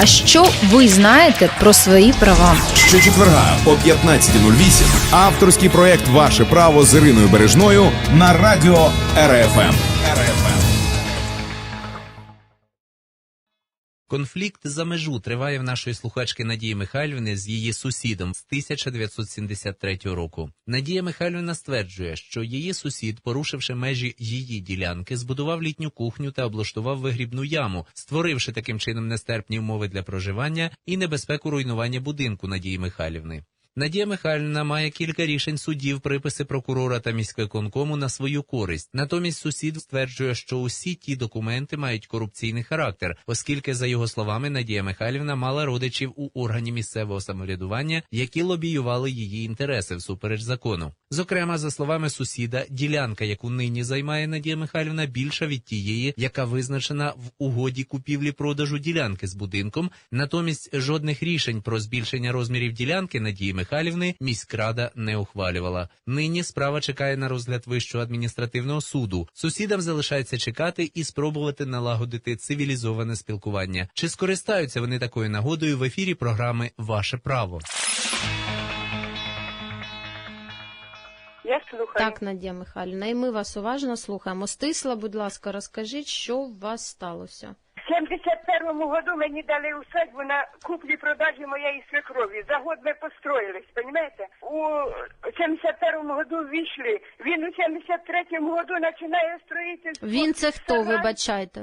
А що ви знаєте про свої права? Щочетверга о 15.08 авторський проект Ваше право з Іриною Бережною на радіо РФМ. РФМ. Конфлікт за межу триває в нашої слухачки Надії Михайлівни з її сусідом з 1973 року. Надія Михайлівна стверджує, що її сусід, порушивши межі її ділянки, збудував літню кухню та облаштував вигрібну яму, створивши таким чином нестерпні умови для проживання і небезпеку руйнування будинку Надії Михайлівни. Надія Михайлівна має кілька рішень судів, приписи прокурора та міськвиконкому на свою користь. Натомість сусід стверджує, що усі ті документи мають корупційний характер, оскільки, за його словами, Надія Михайлівна мала родичів у органі місцевого самоврядування, які лобіювали її інтереси всупереч закону. Зокрема, за словами сусіда, ділянка, яку нині займає Надія Михайлівна, більша від тієї, яка визначена в угоді купівлі-продажу ділянки з будинком. Натомість жодних рішень про збільшення розмірів ділянки Надії Михайлівни міськрада не ухвалювала. Нині справа чекає на розгляд вищого адміністративного суду. Сусідам залишається чекати і спробувати налагодити цивілізоване спілкування. Чи скористаються вони такою нагодою в ефірі програми Ваше право? Я слухаю. Так, Надія Михайлівна, і ми вас уважно слухаємо. Стисла, будь ласка, розкажіть, що у вас сталося. В 71-му году мені дали усадьбу на куплі-продажі моєї свекрові. За год ми построїлись, розумієте? У 71-му году ввійшли. Він у 73-му году починає строїти... Він це хто, вибачайте?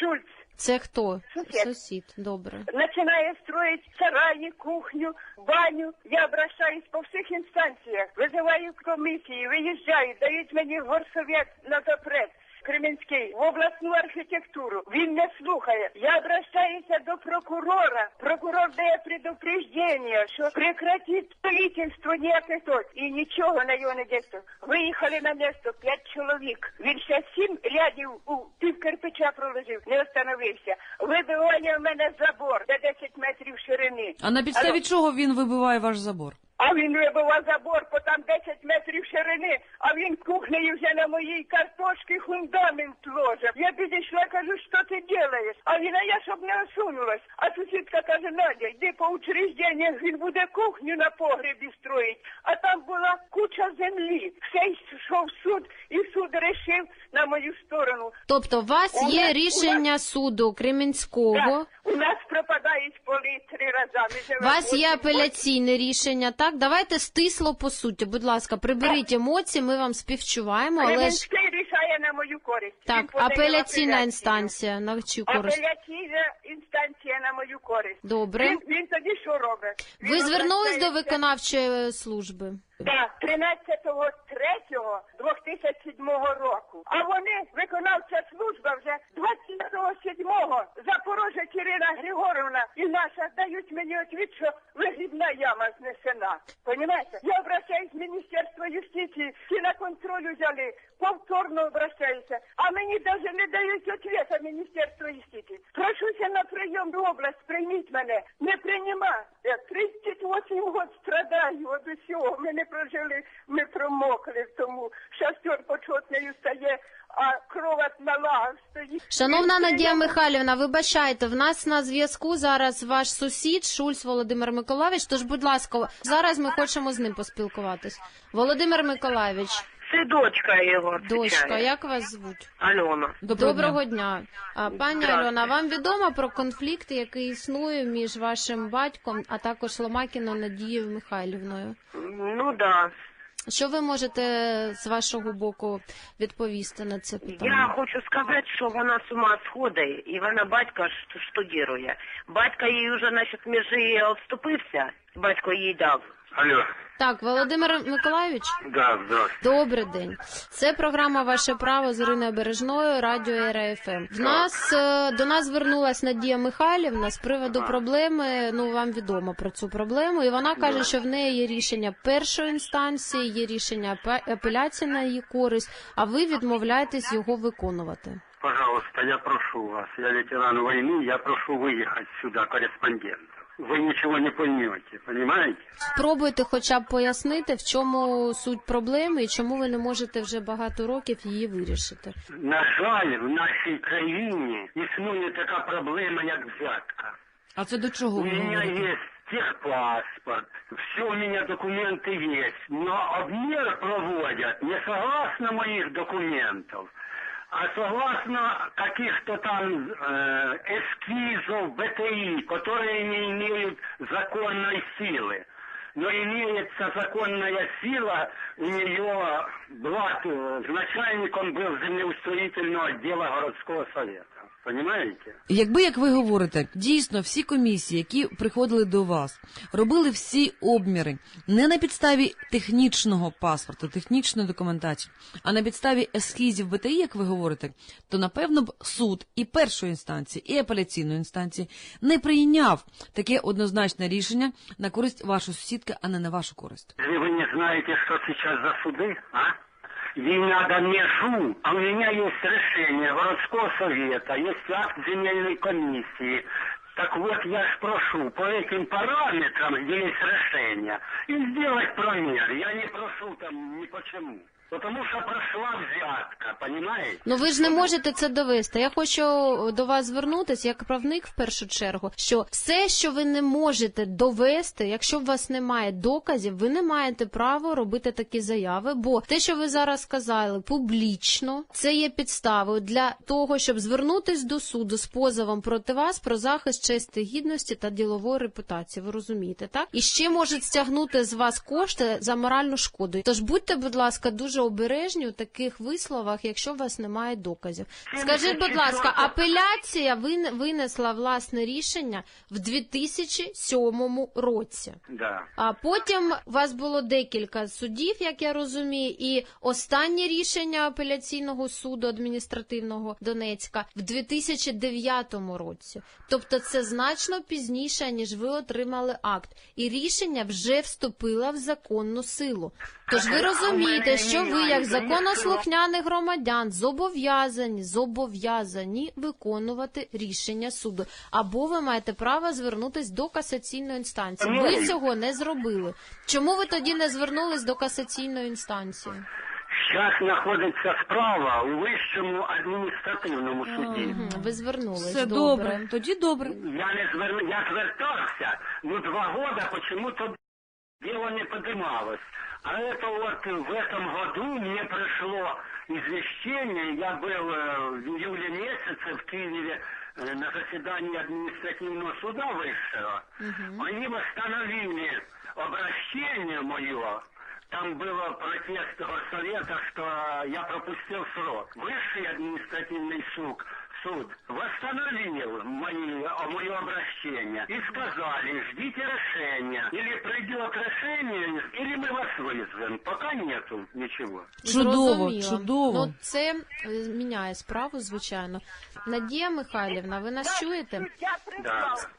Шульц. Це хто? Сусід. Сусід, добре. Починає строить сараї, кухню, баню. Я обращаюсь по всіх інстанціях, визиваю комісії, виїжджаю, дають мені горсовет на запрет. Кременський в обласну архітектуру. Він не слухає. Я обращаюся до прокурора. Прокурор дає предупреждення, що прекратить строительство ніяких тут. І нічого на його не дійсно. Виїхали на місто п'ять чоловік. Він ще сім рядів у пів кирпича проложив, не остановився. Вибивання в мене забор, де 10 метрів ширини. А на підставі Алло. чого він вибиває ваш забор? А він вибивав забор, по там 10 метрів ширини, а він кухнею вже на моїй картошці фундамент ложив. Я підійшла, кажу, що ти робиш? А він, а я щоб не осунулась. А сусідка каже, Надя, йди по учрежденнях, він буде кухню на погребі строїть. А там була куча землі. Все йшов в суд, і суд рішив на мою сторону. Тобто, у вас У є нас- у рішення суду Кремінського, Так, у нас пропадають поли три рази. У вас є апеляційне рішення, так? Давайте стисло по суті. Будь ласка, приберіть емоції, ми вам співчуваємо, але ж Кременський рішає на мою користь. Так, апеляційна інстанція на чию користь. Апеляційна інстанція на мою користь. Добре. Він, він тоді що робить? Ви звернулись до виконавчої служби? Так, 13.03.2007 року. А вони, виконавча служба вже 27-го Запорожець Ірина Григоровна і наша дають мені відповідь, що вигрібна яма знесена. Понімаєте? Я обращаюсь в Міністерство юстиції, всі на контроль взяли, повторно обращаюся. А мені навіть не дають відповіді Міністерство юстиції. Прошуся на прийом в область, прийміть мене. Не приймає. Я 38 років страдаю від усього. Ми не прожили, ми промокли тому. Шастер почетною стає, а кров на лагах стоїть. Шановна Надія Михайлівна, вибачайте, в нас на зв'язку зараз ваш сусід Шульц Володимир Миколаївич. Тож, будь ласка, зараз ми хочемо з ним поспілкуватись. Володимир Миколаївич, Це дочка його. дочка, як вас звуть? Альона. Доброго дня. А, пані Здравствуйте. Альона, вам відомо про конфлікт, який існує між вашим батьком, а також Ломакіною Надією Михайлівною? Ну да. Що ви можете з вашого боку відповісти на це Я питання? хочу сказати, що вона з ума сходить, і вона батька ш- штудірує. Батька їй вже, значить, між її відступився, батько їй дав. Алло, Так, Володимир Миколаївич? да, здравствуйте. Добрий день. Це програма Ваше право з Іриною Бережною, радіо РФМ. В нас е, до нас звернулась Надія Михайлівна з приводу проблеми. Ну вам відомо про цю проблему, і вона каже, що в неї є рішення першої інстанції, є рішення апе- апеляції на її користь, а ви відмовляєтесь його виконувати. Пожалуйста, я прошу вас, я ветеран войны, я прошу выехать сюда корреспондентом. Вы ничего не поймете, понимаете? Спробуйте, хоча б пояснити, в чому суть проблеми і чому ви не можете вже багато років її вирішити. На жаль, в нашій країні існує така проблема, як взятка. А це до чого У ви меня говорите? есть техпаспорт, все у меня документы есть, но обмер проводят не согласно моих документов, а согласно каких-то там э, эскизов БТИ, которые не имеют законной силы. Но имеется законная сила, у нее Блад, э, начальником был землеустроительного отдела городского совета. Понимаете? Якби, як ви говорите, дійсно всі комісії, які приходили до вас, робили всі обміри не на підставі технічного паспорту, технічної документації, а на підставі ескізів БТІ, як ви говорите, то напевно б суд і першої інстанції, і апеляційної інстанції не прийняв таке однозначне рішення на користь вашої сусідки, а не на вашу користь. Вы не знаете, что сейчас за суды, а? Ей надо межу, а у меня есть решение городского совета, есть акт земельной комиссии. Так вот, я ж прошу по этим параметрам, есть решение, и сделать промер. Я не прошу там ни почему. Потому что прошла взятка, понимаете? Ну ви ж не можете це довести. Я хочу до вас звернутися як правник в першу чергу, що все, що ви не можете довести, якщо у вас немає доказів, ви не маєте права робити такі заяви. Бо те, що ви зараз сказали публічно, це є підставою для того, щоб звернутись до суду з позовом проти вас про захист честі, гідності та ділової репутації. Ви розумієте, так? І ще можуть стягнути з вас кошти за моральну шкоду. Тож будьте, будь ласка, дуже обережні у таких висловах, якщо у вас немає доказів. Скажіть, будь ласка, апеляція вин- винесла власне рішення в 2007 році. Да. А потім у вас було декілька судів, як я розумію, і останнє рішення апеляційного суду адміністративного Донецька в 2009 році. Тобто це значно пізніше, ніж ви отримали акт, і рішення вже вступило в законну силу. Тож ви розумієте, що ви, як законослухняний громадян, зобов'язані зобов'язані виконувати рішення суду, або ви маєте право звернутись до касаційної інстанції. Ви цього не зробили. Чому ви тоді не звернулись до касаційної інстанції? Сейчас знаходиться справа у вищому адміністративному суді. Ви звернулись. Все добре, тоді добре. Я не звер... я звертався, ну два года почему-то дело не поднималось. А это вот в этом году мне пришло извещение, я был э, в июле месяце в Киеве э, на заседании административного суда высшего. Они восстановили обращение мое. Там было протест горсовета, что я пропустил срок. Высший административный суд, суд восстановил мои, мое обращение и сказали, ждите решения. Или придет решение, или мы вас вызовем. Пока нету ничего. Чудово, Зрозуміло. чудово. Ну це е, міняє справу, звичайно. Надія Михайлівна, ви нас чуєте? Я.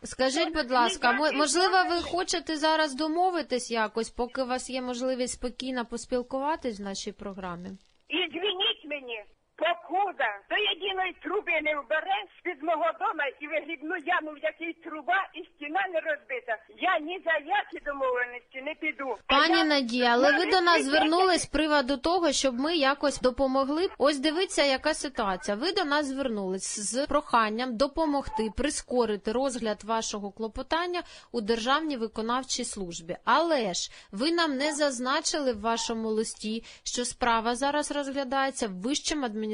Скажіть, будь ласка, мо- можливо, ви хочете зараз домовитись якось, поки у вас є можливість спокійно поспілкуватись в нашій програмі? І звініть мені, покуда до єдиної труби не вбере з-під мого дома і вигрібну яму, в якій труба і стіна не розбита. Я ні за які домовленості не піду. Пані Надія, але ви до нас звернулись з приводу того, щоб ми якось допомогли. Ось дивіться, яка ситуація. Ви до нас звернулись з проханням допомогти прискорити розгляд вашого клопотання у державній виконавчій службі. Але ж ви нам не зазначили в вашому листі, що справа зараз розглядається вищим адміністративним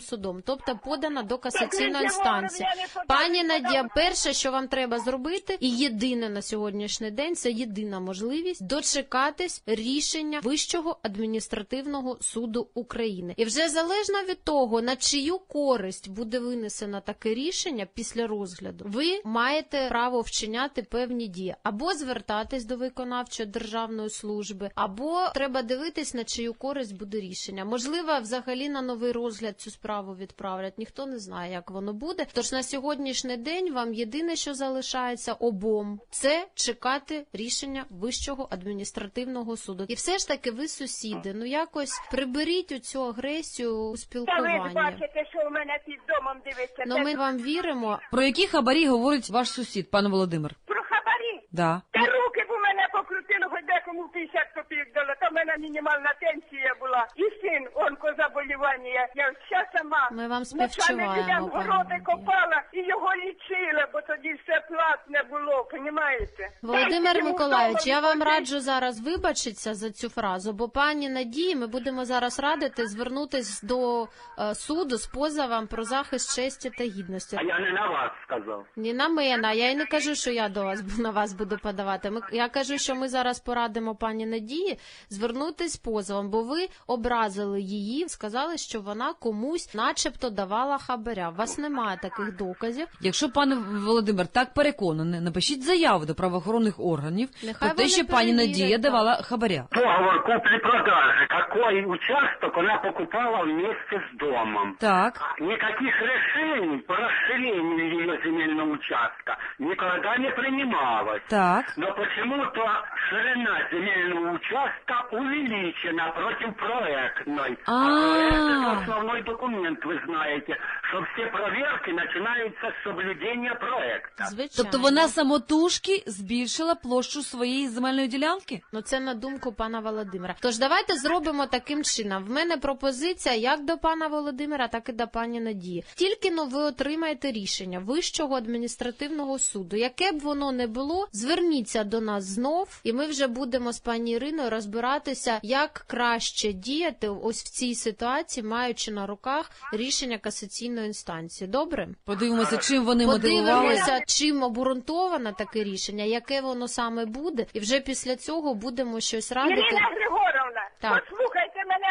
судом, тобто подана до касаційної інстанції. Пані Надія, перше, що вам треба зробити, і єдине на сьогоднішній день це єдина можливість дочекатись рішення Вищого адміністративного суду України. І вже залежно від того, на чию користь буде винесено таке рішення після розгляду, ви маєте право вчиняти певні дії або звертатись до виконавчої державної служби, або треба дивитись, на чию користь буде рішення. Можливо, взагалі на новий розгляд цю справу відправлять. Ніхто не знає, як воно буде. Тож на сьогоднішній день вам єдине, що залишається обом, це чекати рішення Вищого адміністративного суду. І все ж таки, ви сусіди, ну якось приберіть оцю агресію у Та ви бачите, що у мене під домом дивиться. Ну ми вам віримо. Про які хабарі говорить ваш сусід, пане Володимир? Про хабарі. Да. Та руки б у мене покрутили, хоч декому 50 копійок дали. Та в мене мінімальна пенсія була. була. І син онкозаболівання. Я вся сама. Ми вам співчуваємо, городи копала і його лічила, бо тоді все платне було, понімаєте? Володимир Дайте Миколаївич, я вам раджу зараз вибачитися за цю фразу, бо пані Надії ми будемо зараз радити звернутись до е, суду з позовом про захист честі та гідності. А я не на вас сказав. Ні на мене. Я й не кажу, що я до вас на вас буду подавати. Ми я кажу, що ми зараз порадимо пані Надії звернутись з позовом, бо ви образили її, сказали, що вона комусь, начебто, давала хабаря. У вас немає таких доказів. Якщо пане Володимир так переконаний, напишіть заяву до правоохоронних органів Нехай про те, вони що пані перевірять, Надія так. давала хабаря. Договор купли-продажи. Какой участок она покупала вместе с домом. Так. Никаких решений по расширению ее земельного участка никогда не принималось. Так. Но почему-то ширина земельного участка увеличена против проектной. А. проект это основной документ, вы знаете, что все проверки начинаются с соблюдения проекта. Звичайно. Тобто вона самотужки збільшила площу своєї земельної ділянки? Ну, це на думку пана Володимира. Тож давайте зробимо таким чином. В мене пропозиція як до пана Володимира, так і до пані Надії. Тільки но ви отримаєте рішення Вищого адміністративного суду, яке б воно не було, зверніться до нас знов, і ми вже будемо з пані Іриною розбиратися, як краще діяти ось в цій ситуації, маючи на руках рішення касаційної інстанції. Добре? Подивимося, чим вони. Подивимося, чим обґрунтоване таке рішення, яке воно саме буде, і вже після цього будемо щось радити. Ірина Григоровна, Так.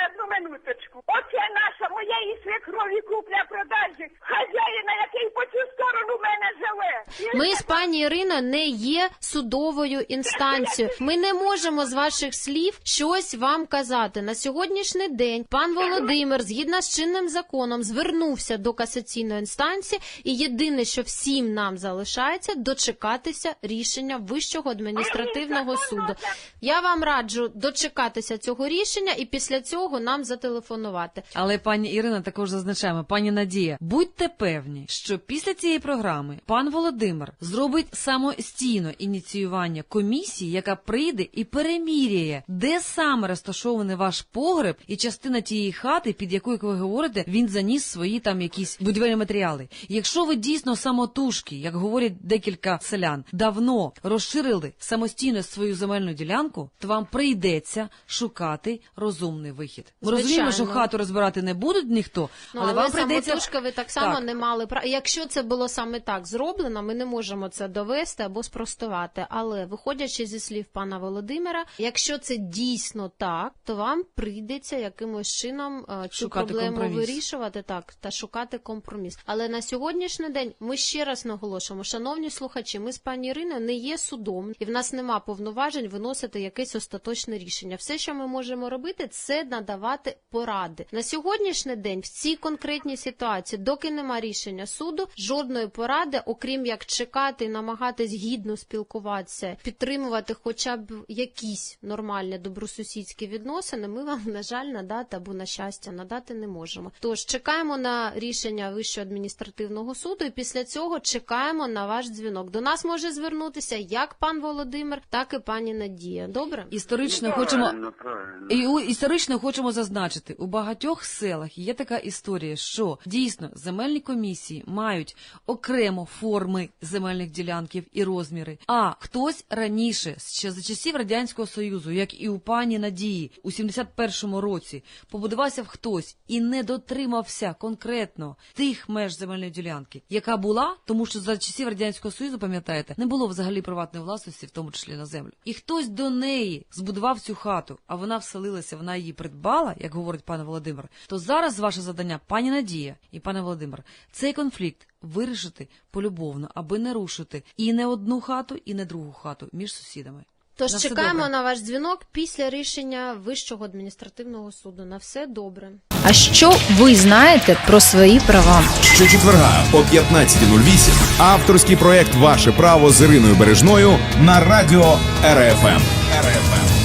Одну минуточку. Оце наша моєї свекрові купля-продажі, хазяїна, який по цю сторону мене живе. Ми з пані Іриною не є судовою інстанцією. Ми не можемо з ваших слів щось вам казати. На сьогоднішній день пан Володимир, згідно з чинним законом, звернувся до касаційної інстанції, і єдине, що всім нам залишається, дочекатися рішення Вищого адміністративного суду. Я вам раджу дочекатися цього рішення і після цього нам зателефонувати. Але пані Ірина також зазначаємо, пані Надія, будьте певні, що після цієї програми пан Володимир зробить самостійно ініціювання комісії, яка прийде і переміряє, де саме розташований ваш погреб і частина тієї хати, під яку, як ви говорите, він заніс свої там якісь будівельні матеріали. Якщо ви дійсно самотужки, як говорять декілька селян, давно розширили самостійно свою земельну ділянку, то вам прийдеться шукати розумний вихід. Ми розуміємо, що хату розбирати не будуть ніхто, Ну, але, але, вам прийдеться самотужки ви так само Так. не мали права. Якщо це було саме так зроблено, ми не можемо це довести або спростувати. Але виходячи зі слів пана Володимира, якщо це дійсно так, то вам прийдеться якимось чином е, цю Шукати проблему компроміс. вирішувати так та шукати компроміс. Але на сьогоднішній день ми ще раз наголошуємо, шановні слухачі, ми з пані Іриною не є судом, і в нас нема повноважень виносити якесь остаточне рішення. Все, що ми можемо робити, це надавати поради. На сьогоднішній день в цій конкретній ситуації, доки нема рішення суду, жодної поради, окрім як чекати і намагатись гідно спілкуватися, підтримувати хоча б якісь нормальні добросусідські відносини, ми вам на жаль надати або на щастя надати не можемо. Тож чекаємо на рішення Вищого адміністративного суду, і після цього чекаємо на ваш дзвінок. До нас може звернутися як пан Володимир, так і пані Надія. Добре? історично хочемо Правильно, правильно. І історично хочемо зазначити, у багатьох селах є така історія, що дійсно земельні комісії мають окремо форми земельних ділянків і розміри. А хтось раніше, ще за часів радянського союзу, як і у пані Надії, у 71-му році, побудувався хтось і не дотримався конкретно тих меж земельної ділянки, яка була, тому що за часів радянського союзу, пам'ятаєте, не було взагалі приватної власності, в тому числі на землю. І хтось до неї збудував цю хату, а вона вселилася, вона її придбала, як говорить пан Володимир. То зараз ваше завдання, пані Надія і пане Володимир, цей конфлікт вирішити полюбовно, аби не рушити і не одну хату, і не другу хату між сусідами. Тож На чекаємо добре. на ваш дзвінок після рішення Вищого адміністративного суду. На все добре. А що ви знаєте про свої права? Щочетверга о 15.08 авторський проект Ваше право з Іриною Бережною на радіо РФМ. РФМ.